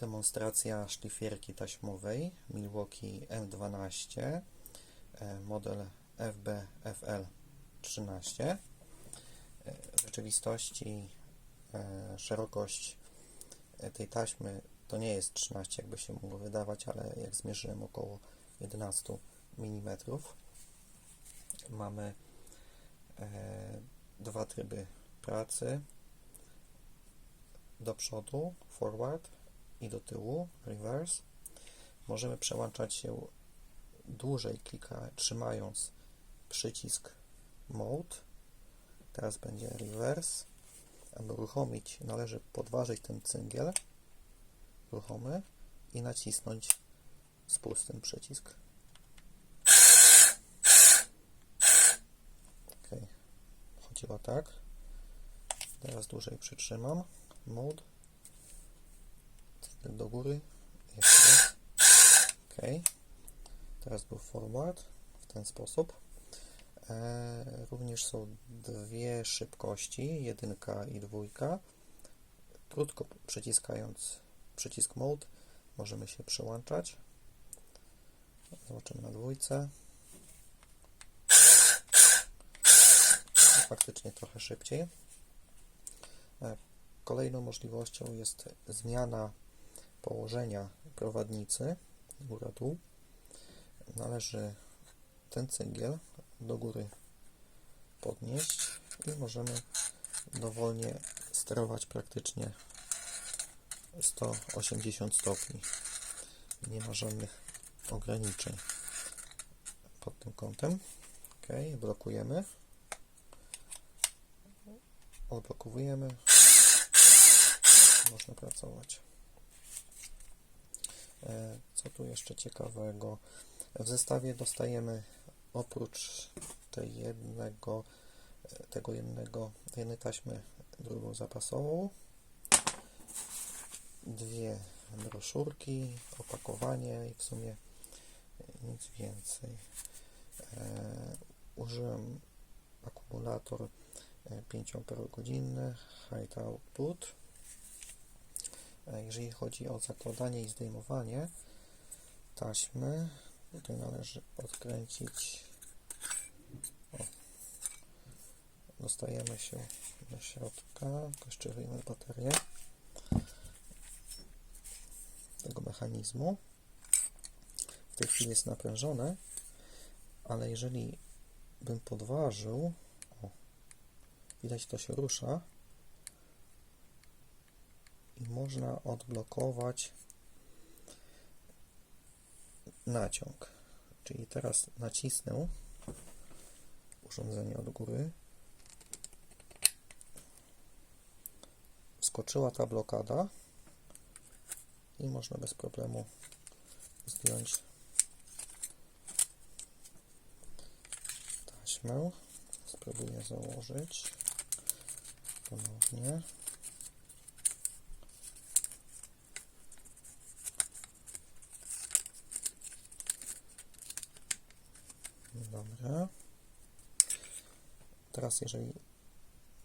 Demonstracja szlifierki taśmowej Milwaukee M12 e, model FBFL 13. E, W rzeczywistości e, szerokość tej taśmy to nie jest 13, jakby się mogło wydawać, ale jak zmierzyłem około 11 mm. Mamy dwa tryby pracy do przodu, forward i do tyłu, reverse. Możemy przełączać się dłużej klika, trzymając przycisk mode. Teraz będzie reverse. Aby uruchomić, należy podważyć ten cyngiel ruchomy i nacisnąć spustym przycisk. Ok, chodziło tak. Teraz dłużej przytrzymam. Mode. Do góry. Jeszcze. Ok. Teraz był forward w ten sposób. E, również są dwie szybkości, jedynka i dwójka. Krótko przyciskając przycisk mode możemy się przełączać. Zobaczymy na dwójce. Faktycznie trochę szybciej. E, Kolejną możliwością jest zmiana położenia prowadnicy góra-dół. Należy ten cyngiel do góry podnieść i możemy dowolnie sterować praktycznie 180 stopni. Nie ma żadnych ograniczeń pod tym kątem. Ok, blokujemy. Odblokowujemy. Można pracować. E, Co tu jeszcze ciekawego? W zestawie dostajemy oprócz tej jednego, e, tego jednego, jednej taśmy drugą zapasową, dwie broszurki, opakowanie i w sumie nic więcej. E, użyłem akumulator 5 Ah high output. Jeżeli chodzi o zakładanie i zdejmowanie taśmy, tutaj należy odkręcić. O. Dostajemy się do środka, koszczujemy baterię tego mechanizmu. W tej chwili jest naprężone, ale jeżeli bym podważył, o, widać to się rusza można odblokować naciąg. Czyli teraz nacisnę urządzenie od góry. Skoczyła ta blokada i można bez problemu zdjąć taśmę. Spróbuję założyć ponownie. Dobra. Teraz jeżeli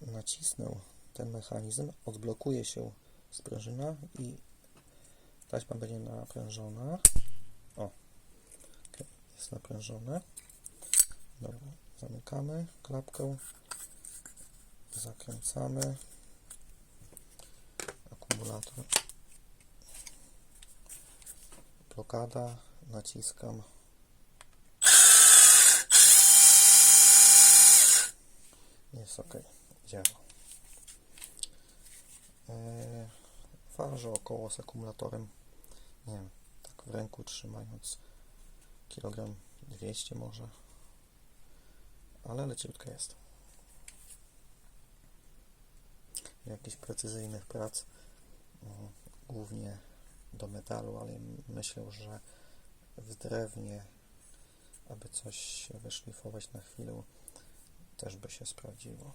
nacisnę ten mechanizm, odblokuje się sprężyna i taśma będzie naprężona. O, jest naprężone. Dobra, zamykamy klapkę, zakręcamy akumulator. Blokada, naciskam. Jest ok, działa. Eee, około z akumulatorem, nie wiem, tak w ręku trzymając kilogram 200 może, ale leciutka jest. Jakichś precyzyjnych prac, mm, głównie do metalu, ale myślę, że w drewnie, aby coś wyszlifować na chwilę, też by się sprawdziło.